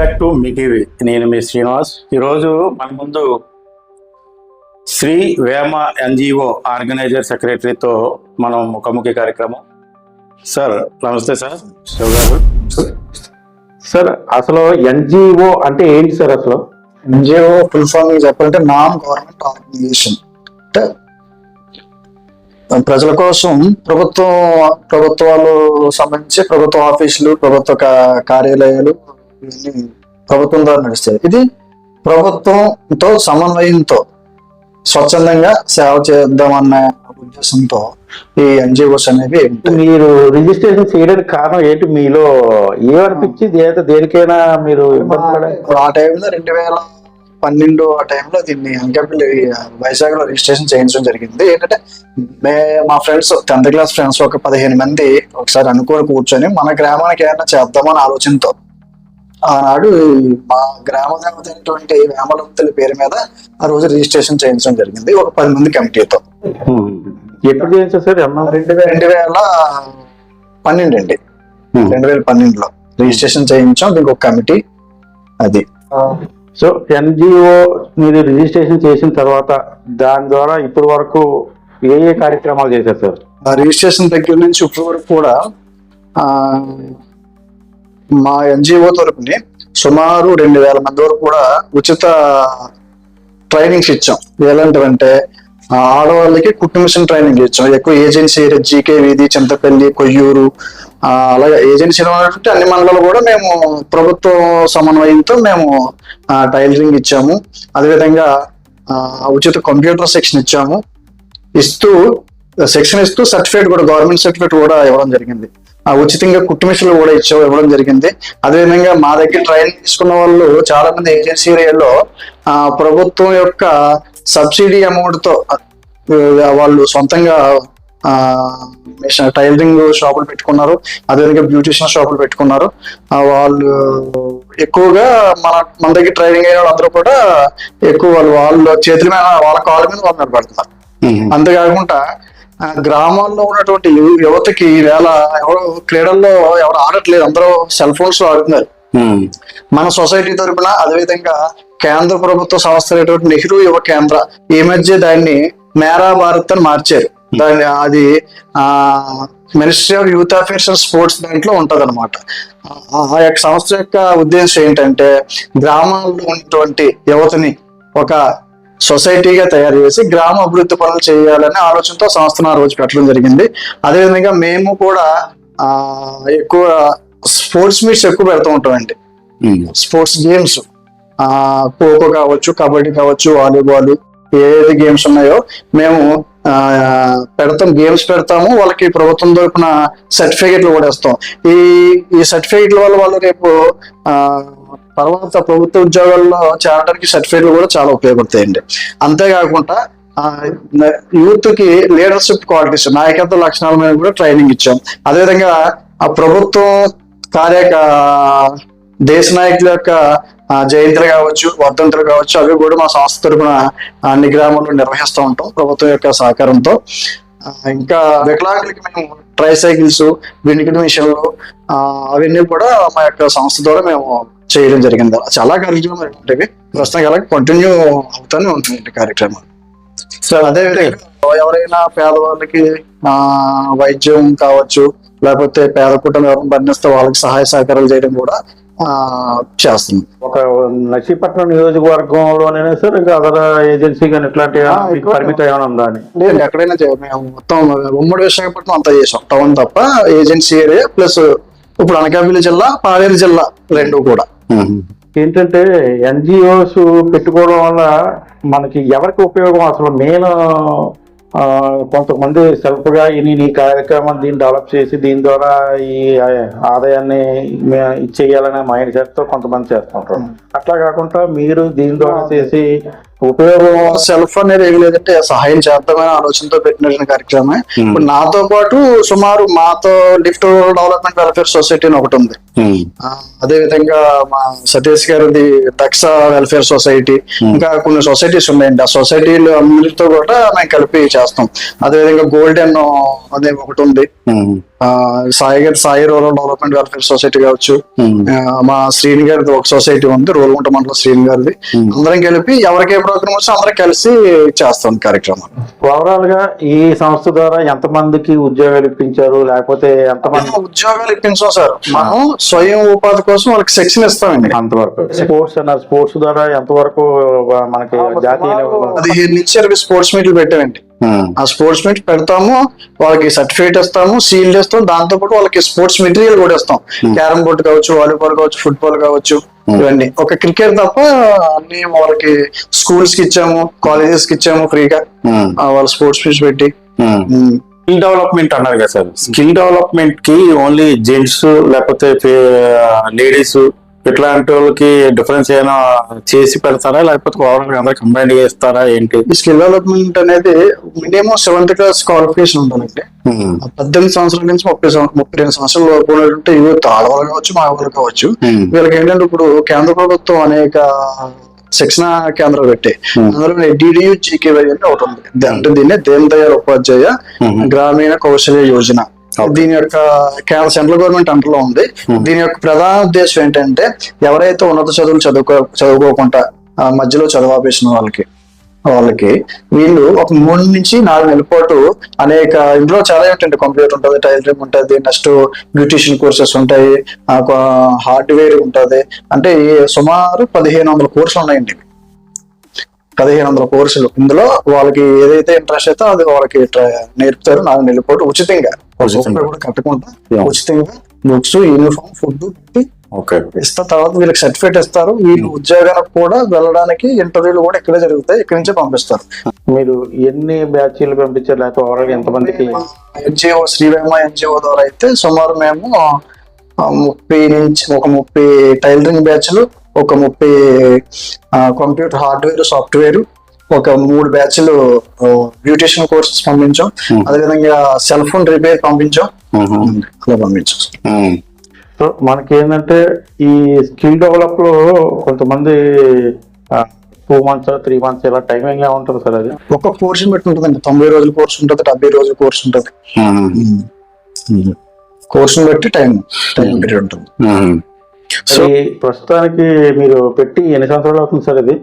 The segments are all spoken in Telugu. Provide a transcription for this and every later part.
బ్యాక్ టు మీ టీవీ నేను మీ శ్రీనివాస్. ఈరోజు మన ముందు శ్రీ వేమ ఎన్జిఓ ఆర్గనైజర్ సెక్రటరీతో మనం ముఖాముఖి కార్యక్రమం. సార్ నమస్తే సార్. శివ గారు సార్ అసలు ఎన్జిఓ అంటే ఏంటి సార్ అసలు? ఎన్జిఓ ఫుల్ ఫామ్ చెప్పాలంటే నాన్ గవర్నమెంట్ ఆర్గనైజేషన్. అంటే ప్రజల కోసం ప్రభుత్వం ప్రభుత్వాలు సంబంధించి ప్రభుత్వ ఆఫీసులు ప్రభుత్వ కార్యాలయాలు ప్రభుత్వం ద్వారా నడుస్తాయి ఇది ప్రభుత్వంతో సమన్వయంతో స్వచ్ఛందంగా సేవ చేద్దామన్న ఉద్దేశంతో ఈ ఎన్జిఓస్ అనేవి. మీరు రిజిస్ట్రేషన్ చేయడానికి కారణం ఏంటి? మీలో ఏమనిపించి దేని దేనికైనా మీరు ఇప్పుడు ఆ టైంలో రెండు వేల పన్నెండు ఆ టైంలో దీన్ని అనకాపల్లి వైజాగ్లో రిజిస్ట్రేషన్ చేయించడం జరిగింది. ఏంటంటే మే మా ఫ్రెండ్స్ టెన్త్ క్లాస్ ఫ్రెండ్స్ ఒక పదిహేను మంది ఒకసారి అనుకోని కూర్చొని మన గ్రామానికి ఏమైనా చేద్దామని ఆలోచనతో ఆనాడు మా గ్రామ దేవత అయినటువంటి వేమలంతుల పేరు మీద ఆ రోజు రిజిస్ట్రేషన్ చేయించడం జరిగింది ఒక పది మంది కమిటీతో. ఎప్పుడు చేయించారు సార్? రెండు వేల రెండు వేల పన్నెండు అండి. రెండు వేల పన్నెండులో రిజిస్ట్రేషన్ చేయించాం దీనికి ఒక కమిటీ అది. సో ఎన్జిఓ మీరు రిజిస్ట్రేషన్ చేసిన తర్వాత దాని ద్వారా ఇప్పటి వరకు ఏ ఏ కార్యక్రమాలు చేశారు సార్? ఆ రిజిస్ట్రేషన్ దగ్గర నుంచి ఇప్పటి వరకు కూడా ఆ, మా ఎన్జిఓ తరపుని సుమారు రెండు వేల మంది వరకు కూడా ఉచిత ట్రైనింగ్స్ ఇచ్చాం. ఎలాంటివంటే ఆడవాళ్ళకి కుట్టు మిషన్ ట్రైనింగ్ ఇచ్చాం. ఎక్కువ ఏజెన్సీ జీకే వీధి చింతపల్లి కొయ్యూరు అలాగే ఏజెన్సీ అంటే అన్ని మండలాలు కూడా మేము ప్రభుత్వ సమన్వయంతో మేము టైలరింగ్ ఇచ్చాము. అదేవిధంగా ఉచిత కంప్యూటర్ సెక్షన్ ఇచ్చాము. ఇస్తూ సెక్షన్ ఇస్తూ సర్టిఫికేట్ కూడా గవర్నమెంట్ సర్టిఫికేట్ కూడా ఇవ్వడం జరిగింది. ఉచితంగా కుట్టు మిషన్లు కూడా ఇచ్చా ఇవ్వడం జరిగింది. అదేవిధంగా మా దగ్గర ట్రైనింగ్ తీసుకున్న వాళ్ళు చాలా మంది ఏజెన్సీ ఏరియాలో ఆ ప్రభుత్వం యొక్క సబ్సిడీ అమౌంట్తో వాళ్ళు సొంతంగా ఆ టైలరింగ్ షాపులు పెట్టుకున్నారు. అదేవిధంగా బ్యూటిషియన్ షాపులు పెట్టుకున్నారు. వాళ్ళు ఎక్కువగా మన మన దగ్గర ట్రైనింగ్ అయిన వాళ్ళందరూ కూడా ఎక్కువ వాళ్ళు వాళ్ళ చేతుల మీద వాళ్ళ కాళ్ళ మీద వాళ్ళు నిలబడుతున్నారు. అంతేకాకుండా గ్రామాల్లో ఉన్నటువంటి యువతకి ఈవేళ ఎవరు క్రీడల్లో ఎవరు ఆడట్లేదు. అందరూ సెల్ ఫోన్స్లో ఆడుతున్నారు మన సొసైటీ తరపున అదేవిధంగా కేంద్ర ప్రభుత్వ సంస్థ అయినటువంటి నెహ్రూ యువ కేంద్ర ఈ మధ్య దాన్ని మేరా భారత్ అని మార్చారు. దాన్ని అది ఆ ministry of youth affairs and sports దాంట్లో ఉంటది అనమాట ఆ యొక్క సంస్థ యొక్క ఉద్దేశం ఏంటంటే గ్రామాల్లో ఉన్నటువంటి యువతని ఒక సొసైటీగా తయారు చేసి గ్రామ అభివృద్ధి పనులు చేయాలనే ఆలోచనతో సంస్థను ఆ రోజు పెట్టడం జరిగింది. అదేవిధంగా మేము కూడా ఆ ఎక్కువ స్పోర్ట్స్ మీట్స్ ఎక్కువ పెడుతూ ఉంటామండి స్పోర్ట్స్ గేమ్స్ ఆ ఖోఖో కావచ్చు కబడ్డీ కావచ్చు వాలీబాల్ ఏది గేమ్స్ ఉన్నాయో మేము పెడతాం గేమ్స్ పెడతాము వాళ్ళకి ప్రభుత్వం తరపున సర్టిఫికేట్లు కూడా ఇస్తాం. ఈ ఈ సర్టిఫికేట్ల వల్ల వాళ్ళు రేపు ఆ తర్వాత ప్రభుత్వ ఉద్యోగాల్లో చేరడానికి సర్టిఫికేట్లు కూడా చాలా ఉపయోగపడతాయండి. అంతేకాకుండా యూత్కి లీడర్షిప్ క్వాలిటీస్ నాయకత్వ లక్షణాల మీద కూడా ట్రైనింగ్ ఇచ్చాం. అదేవిధంగా ఆ ప్రభుత్వం కార్య దేశ నాయకుల యొక్క జయంతులు కావచ్చు వర్ధంతులు కావచ్చు అవి కూడా మా సంస్థ తరఫున అన్ని గ్రామాల్లో నిర్వహిస్తూ ఉంటాం ప్రభుత్వం యొక్క సహకారంతో. ఇంకా వికలాంగులకి మేము ట్రై సైకిల్స్ వినికిడి మిషన్లు అవన్నీ కూడా మా యొక్క సంస్థ ద్వారా మేము చేయడం జరిగింది. చాలా కార్యక్రమాలు ఉంటాయి ప్రస్తుతం అలాగే కంటిన్యూ అవుతూనే ఉంటుంది కార్యక్రమాలు సార్ అదే విధంగా ఎవరైనా పేదవాళ్ళకి ఆ వైద్యం కావచ్చు లేకపోతే పేద కుటుంబం ఎవరైనా బంధిస్తే వాళ్ళకి సహాయ సహకారాలు చేయడం కూడా ఆ చేస్తుంది ఒక నర్సీపట్నం నియోజకవర్గంలోనే సార్ ఇంకా అదర్ ఏజెన్సీ కానీ ఇట్లాంటి పరిమితం ఏమైనా ఉందా అని? లేదు ఎక్కడైనా మేము మొత్తం ఉమ్మడి విశాఖపట్నం అంతా చేసాం టౌన్ తప్ప ఏజెన్సీ ఏరియా ప్లస్ ఇప్పుడు అనకాపల్లి జిల్లా పాలేరు జిల్లా రెండు కూడా. ఏంటంటే ఎన్జిఓస్ పెట్టుకోవడం వల్ల మనకి ఎవరికి ఉపయోగం? అసలు మెయిన్ కొంతమంది సెల్ఫ్గా ఈ ఈ కార్యక్రమం దీన్ని డెవలప్ చేసి దీని ద్వారా ఈ ఆదాయాన్ని మే- ఇచ్చేయాలనే మైండ్ సెట్తో కొంతమంది చేస్తుంటారు. అట్లా కాకుండా మీరు దీని ద్వారా చేసి ఉపయోగం సెల్ఫ్ అనేది ఏమి లేదంటే సహాయం చేద్దామనే ఆలోచనతో పెట్టిన కార్యక్రమమే. ఇప్పుడు నాతో పాటు సుమారు మాతో లిఫ్ట్ డెవలప్మెంట్ వెల్ఫేర్ సొసైటీ అని ఒకటి ఉంది. అదే విధంగా మా సతీష్ గారిది దక్ష వెల్ఫేర్ సొసైటీ ఇంకా కొన్ని సొసైటీస్ ఉన్నాయండి. ఆ సొసైటీలు అన్నిటితో కూడా మేము కలిపి చేస్తాం. అదే విధంగా గోల్డెన్ అనే ఒకటి ఉంది. సాయి గారి Sai rural development welfare society కావచ్చు. మా శ్రీని గారిది ఒక సొసైటీ ఉంది రోల్గుంట మండలం శ్రీని గారిది. అందరం కలిపి ఎవరికి ఏ ప్రోగ్రామ్ వచ్చి అందరం కలిసి చేస్తాం కార్యక్రమం ఓవరాల్గా ఈ సంస్థ ద్వారా ఎంత మందికి ఉద్యోగాలు ఇప్పించారు? లేకపోతే ఎంత మంది ఉద్యోగాలు ఇప్పించాం సార్. మనం స్వయం ఉపాధి కోసం వాళ్ళకి శిక్షణ ఇస్తామండి. అంతవరకు. స్పోర్ట్స్ అన్నారు. స్పోర్ట్స్ ద్వారా ఎంతవరకు మనకి జాతీయ పదిహేను నుంచి ఇరవై స్పోర్ట్స్ మీట్లు పెట్టామండి. ఆ. స్పోర్ట్స్ మీట్ పెడతాము వాళ్ళకి సర్టిఫికేట్ ఇస్తాము సీల్డ్ ఇస్తాం దాంతో పాటు వాళ్ళకి స్పోర్ట్స్ మెటీరియల్ కూడా ఇస్తాం. క్యారమ్ బోర్డ్ కావచ్చు వాలీబాల్ కావచ్చు ఫుట్బాల్ కావచ్చు ఇవన్నీ. ఒక క్రికెట్ తప్ప అన్ని వాళ్ళకి స్కూల్స్కి ఇచ్చాము కాలేజెస్కి ఇచ్చాము ఫ్రీగా. వాళ్ళ స్పోర్ట్స్ మీట్స్ పెట్టి. స్కిల్ డెవలప్మెంట్ అన్నారు కదా సార్. స్కిల్ డెవలప్మెంట్కి ఓన్లీ జెంట్స్ లేకపోతే లేడీస్ ఇట్లాంటి వాళ్ళకి డిఫరెన్స్ ఏమైనా చేసి పెడతారా? లేకపోతే ఓవరాల్ అందరు కంబైన్ చేస్తారా ఏంటి? స్కిల్ డెవలప్మెంట్ అనేది మినిమం సెవెంత్ క్లాస్ క్వాలిఫికేషన్ ఆ పద్దెనిమిది సంవత్సరాల నుంచి ముప్పై ముప్పై రెండు సంవత్సరాల లోపు ఉన్నటువంటి యూత్ ఆడవాళ్ళు కావచ్చు మగవాళ్ళు కావచ్చు ఉమ్, వీళ్ళకి ఏంటంటే ఇప్పుడు కేంద్ర ప్రభుత్వం అనేక శిక్షణ కేంద్రాలు పెట్టాయి అందులో డిడియు జీకేవై అని ఒకటి ఉంది. అంటే దీన్ని దీన్ దయాళ్ ఉపాధ్యాయ. గ్రామీణ కౌశల్య యోజన. దీని యొక్క కేంద్ర సెంట్రల్ గవర్నమెంట్ అంటలో ఉంది. దీని యొక్క ప్రధాన ఉద్దేశం ఏంటంటే ఎవరైతే ఉన్నత చదువులు చదువుకో చదువుకోకుండా ఆ, మధ్యలో చదవాపేసిన వాళ్ళకి వాళ్ళకి. వీళ్ళు ఒక మూడు నుంచి నాలుగు నెలల పాటు అనేక ఇందులో చాలా ఏంటంటే కంప్యూటర్ ఉంటుంది టైలరింగ్ ఉంటుంది నెక్స్ట్ బ్యూటిషియన్ కోర్సెస్ ఉంటాయి హార్డ్వేర్ ఉంటుంది. అంటే సుమారు పదిహేను వందల కోర్సులు ఉన్నాయండి. పదిహేను వందల కోర్సులు ఇందులో వాళ్ళకి ఏదైతే ఇంట్రెస్ట్ అయితే అది వాళ్ళకి నేర్పుతారు. నాలుగు నెలల పాటు ఉచితంగా. కూడా కట్టకుండా. ఉచితంగా. బుక్స్ యూనిఫామ్ ఫుడ్ పెట్టి ఓకే. ఇస్తారు తర్వాత వీళ్ళకి సర్టిఫికేట్ ఇస్తారు. వీళ్ళు ఉద్యోగాలకు కూడా వెళ్ళడానికి ఇంటర్వ్యూలు కూడా ఇక్కడే జరుగుతాయి. ఇక్కడి నుంచే పంపిస్తారు. మీరు ఎన్ని బ్యాచ్లు పంపించారు? లేకపోతే ఓవరాల్ ఎంత మందికి ఎన్జిఓ శ్రీవేమ ఎన్జిఓ ద్వారా అయితే సుమారు మేము ముప్పై నుంచి ఒక ముప్పై టైలరింగ్ బ్యాచ్లు ఒక ముప్పై కంప్యూటర్ హార్డ్వేర్ సాఫ్ట్వేర్ ఒక మూడు బ్యాచ్లు బ్యూటిషియన్ కోర్సెస్ పంపించాం. అదేవిధంగా సెల్ ఫోన్ రిపేర్ పంపించాం. ఉమ్, అలా పంపించాం. సో మనకి ఏంటంటే ఈ స్కిల్ డెవలప్లో కొంతమంది టూ మంత్స్ త్రీ మంత్స్ ఇలా టైమింగ్ ఉంటుంది సార్ అది. ఒక కోర్సు బట్టి ఉంటుందండి తొంభై రోజుల కోర్సు ఉంటుంది డెబ్బై రోజుల కోర్సు ఉంటుంది. కోర్సుని బట్టి టైం టైం పీరియడ్ ఉంటుంది. సో ప్రస్తుతానికి మీరు పెట్టి ఎన్ని సంవత్సరాలు అవుతుంది సార్ ఇది?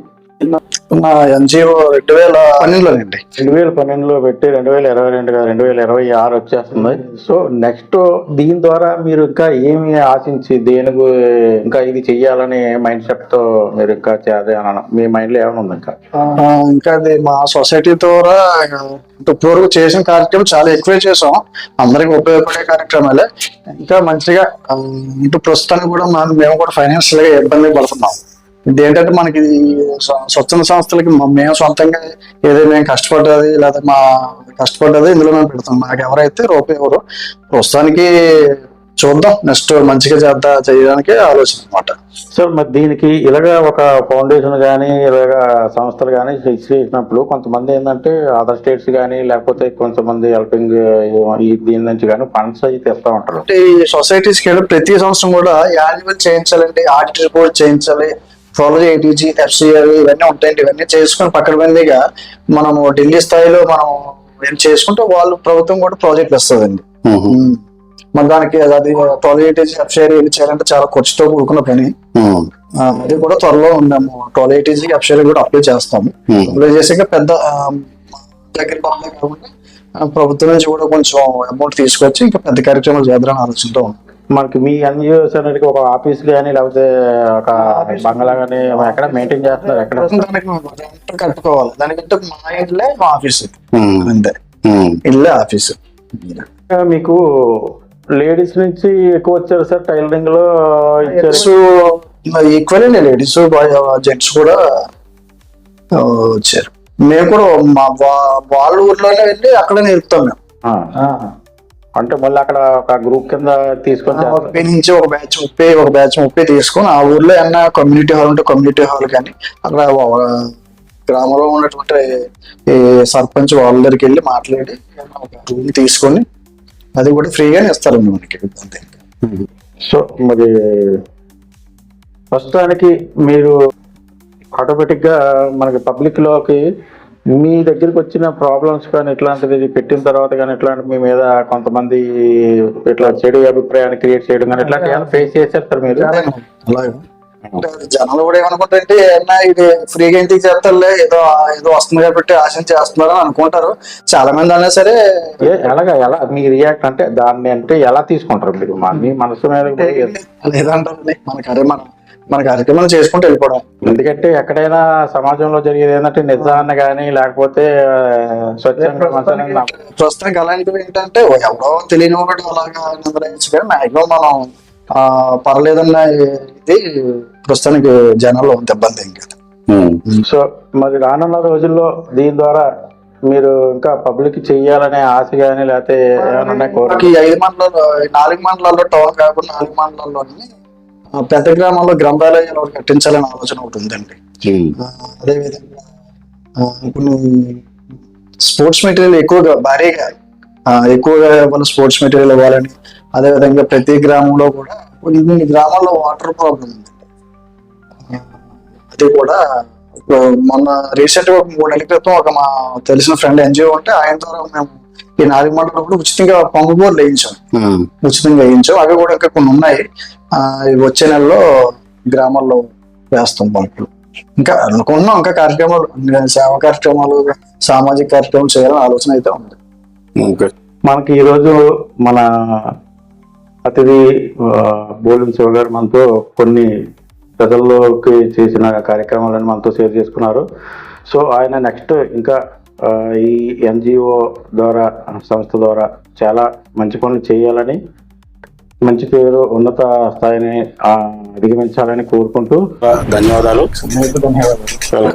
నా ఎన్జిఓ రెండు వేల పన్నెండులోనండి. రెండు వేల పన్నెండులో పెట్టి రెండు వేల ఇరవై రెండు రెండు వేల ఇరవై ఆరు వచ్చేస్తుంది. సో నెక్స్ట్ దీని ద్వారా మీరు ఇంకా ఏమి ఆశించి దేనికి ఇంకా ఇది చెయ్యాలని మైండ్ సెట్తో మీరు ఇంకా చేయాలి అని మీ మైండ్లో ఏమైనా ఉంది ఇంకా? ఇంకా అది మా సొసైటీ ద్వారా ఇప్పటివరకు చేసిన కార్యక్రమం చాలా ఎక్కువే చేసాం. అందరికి ఉపయోగపడే కార్యక్రమాలే. ఇంకా మంచిగా ఇటు ప్రస్తుతానికి కూడా మనం మేము కూడా ఫైనాన్షియల్గా ఇబ్బంది పడుతున్నాం. ఇది ఏంటంటే మనకి స్వచ్ఛంద సంస్థలకి మేము సొంతంగా ఏదో మేము కష్టపడ్డది లేదా మా కష్టపడ్డది ఇందులో మేము పెడతాం. మాకు ఎవరైతే రూపాయి ఎవరు ప్రస్తుతానికి చూద్దాం. నెక్స్ట్ మంచిగా చేద్దా చేయడానికి ఆలోచన అనమాట సార్ మరి దీనికి ఇలాగా ఒక ఫౌండేషన్ కానీ ఇలాగా సంస్థలు కానీ చేసినప్పుడు కొంతమంది ఏంటంటే అదర్ స్టేట్స్ కానీ లేకపోతే కొంతమంది హెల్పింగ్ దీని నుంచి కానీ ఫండ్స్ అయితే ఇస్తూ ఉంటారు. అంటే ఈ సొసైటీస్కి వెళ్ళి ప్రతి సంవత్సరం కూడా యాన్యువల్ చేయించాలండి ఆడిట్ రిపోర్ట్ చేయించాలి ఫాలో ఏటీజీ ఎఫ్సిఆర్ ఇవన్నీ ఉంటాయండి. ఇవన్నీ చేసుకుని పక్కన బందీగా మనము ఢిల్లీ స్థాయిలో మనం ఏం చేసుకుంటే వాళ్ళు ప్రభుత్వం కూడా ప్రాజెక్ట్ ఇస్తుందండి. ఉమ్, ఉమ్. మరి దానికి అది ట్వెల్వ్ ఏటీజీ ఎఫ్సిఆర్ ఏది చేయాలంటే చాలా ఖర్చుతో కూడుకున్న పని. అది కూడా త్వరలో ఉన్నాము. ట్వెల్వ్ ఏటీజీ ఎఫ్సిఆర్ కూడా అప్లై చేస్తాము. అప్లై చేసాక పెద్ద దగ్గర కాకుండా ప్రభుత్వం నుంచి కూడా కొంచెం అమౌంట్ తీసుకొచ్చి ఇంకా పెద్ద కార్యక్రమాలు చేద్దామని ఆలోచనతో ఉన్నాం. మనకి మీ ఎన్జిఓస్ అనేది ఒక ఆఫీస్ కానీ లేకపోతే ఒక బంగ్లా కానీ ఎక్కడ మెయింటైన్ చేస్తున్నారు? ఎక్కడ? దానికి కట్టుకోవాలి దానికంటే మా ఇల్లే మా ఆఫీస్ అంతే. ఇల్లే ఆఫీస్ మీకు లేడీస్ నుంచి ఎక్కువ వచ్చారు సార్ టైలరింగ్లో ఇచ్చారు. సో ఈక్వల్ లేడీస్ జెంట్స్ కూడా వచ్చారు. మేము కూడా మా వాళ్ళ ఊర్లోనే వెళ్ళి అక్కడే నేర్పుతాం మేము. అంటే మళ్ళీ అక్కడ ఒక గ్రూప్ కింద తీసుకొని. ముప్పై నుంచి ఒక బ్యాచ్ ముప్పై ఒక బ్యాచ్ ముప్పై తీసుకొని ఆ ఊర్లో ఏమన్నా కమ్యూనిటీ హాల్ ఉంటే కమ్యూనిటీ హాల్ కానీ అక్కడ గ్రామంలో ఉన్నటువంటి ఈ సర్పంచ్ వాళ్ళ దగ్గరికి వెళ్ళి మాట్లాడి ఒక రూమ్ తీసుకొని అది కూడా ఫ్రీగానే ఇస్తారండి మనకి కాదు. సో మరి ప్రస్తుతానికి మీరు ఆటోమేటిక్గా మనకి పబ్లిక్లోకి మీ దగ్గరికి వచ్చిన ప్రాబ్లమ్స్ కానీ ఇట్లాంటిది పెట్టిన తర్వాత కానీ ఇట్లాంటి మీ మీద కొంతమంది ఇట్లా చెడు అభిప్రాయాన్ని క్రియేట్ చేయడం కానీ ఇట్లాంటి ఫేస్ చేశారు సార్ మీరు? జనాలు కూడా ఏమనుకుంటారంటే ఏమన్నా ఇది ఫ్రీగా ఇంటికి చేస్తారులే ఏదో ఏదో వస్తుంది కాబట్టి ఆశించి చేస్తున్నారు అని అనుకుంటారు. చాలా మంది అన్నా సరే ఎలాగా ఎలా మీ రియాక్ట్ అంటే దాన్ని అంటే ఎలా తీసుకుంటారు మీరు? మా- మీ మనసు మీద లేదంటారు మన కార్యం మన మన కార్యక్రమాలు చేసుకుంటూ వెళ్ళిపోవడం. ఎందుకంటే ఎక్కడైనా సమాజంలో జరిగేది ఏంటంటే నిజాన్ని కానీ లేకపోతే ప్రస్తుతానికి అలాంటివి ఏంటంటే ఎవరో తెలియని ఒకటి అలాగా నిందలేయచ్చు కానీ మాక్సిమం మనం ఆ, పర్లేదన్న ఇది ప్రస్తుతానికి జనాల్లో ఉంది ఇబ్బంది ఏం కాదు. ఉమ్. సో మరి రానున్న రోజుల్లో దీని ద్వారా మీరు ఇంకా పబ్లిక్ చెయ్యాలనే ఆశ కానీ లేకపోతే ఏమైనా ఐదు మండలాల్లో ఈ నాలుగు మండలాల్లో టౌన్ కాకుండా నాలుగు మండలాల్లోని పెద్ద గ్రామాల్లో గ్రంథాలయాలు ఒకటి కట్టించాలనే ఆలోచన ఒకటి ఉందండి. అదేవిధంగా కొన్ని స్పోర్ట్స్ మెటీరియల్ ఎక్కువగా భారీగా ఎక్కువగా ఇవ్వాలి స్పోర్ట్స్ మెటీరియల్ ఇవ్వాలని అదేవిధంగా ప్రతి గ్రామంలో కూడా కొన్ని గ్రామాల్లో వాటర్ ప్రాబ్లం ఉంది. అది కూడా మొన్న రీసెంట్గా ఒక మూడు నెలల క్రితం ఒక మా తెలిసిన ఫ్రెండ్ ఎన్జిఓ ఉంటే ఆయన ద్వారా మేము ఈ నాలుగు మండలం కూడా ఉచితంగా పంపు బోర్లు వేయించాం. ఉచితంగా వేయించాం. అవి కూడా ఇంకా కొన్ని ఉన్నాయి. వచ్చే నెలలో గ్రామాల్లో వేస్తాం పంపులు. ఇంకా అనుకున్నాం ఇంకా కార్యక్రమాలు సేవా కార్యక్రమాలు సామాజిక కార్యక్రమాలు చేయాలని ఆలోచన అయితే ఉంది. ఓకే. మనకి ఈరోజు మన అతిథి బోలిన్ శివ గారు మనతో కొన్ని ప్రజల్లోకి చేసిన కార్యక్రమాలను మనతో షేర్ చేసుకున్నారు. సో ఆయన నెక్స్ట్ ఇంకా ఈ ఎన్జిఓ ద్వారా సంస్థ ద్వారా చాలా మంచి పనులు చేయాలని మంచి పేరు ఉన్నత స్థాయిని ఆ, అధిగమించాలని కోరుకుంటూ ధన్యవాదాలు. ధన్యవాదాలు.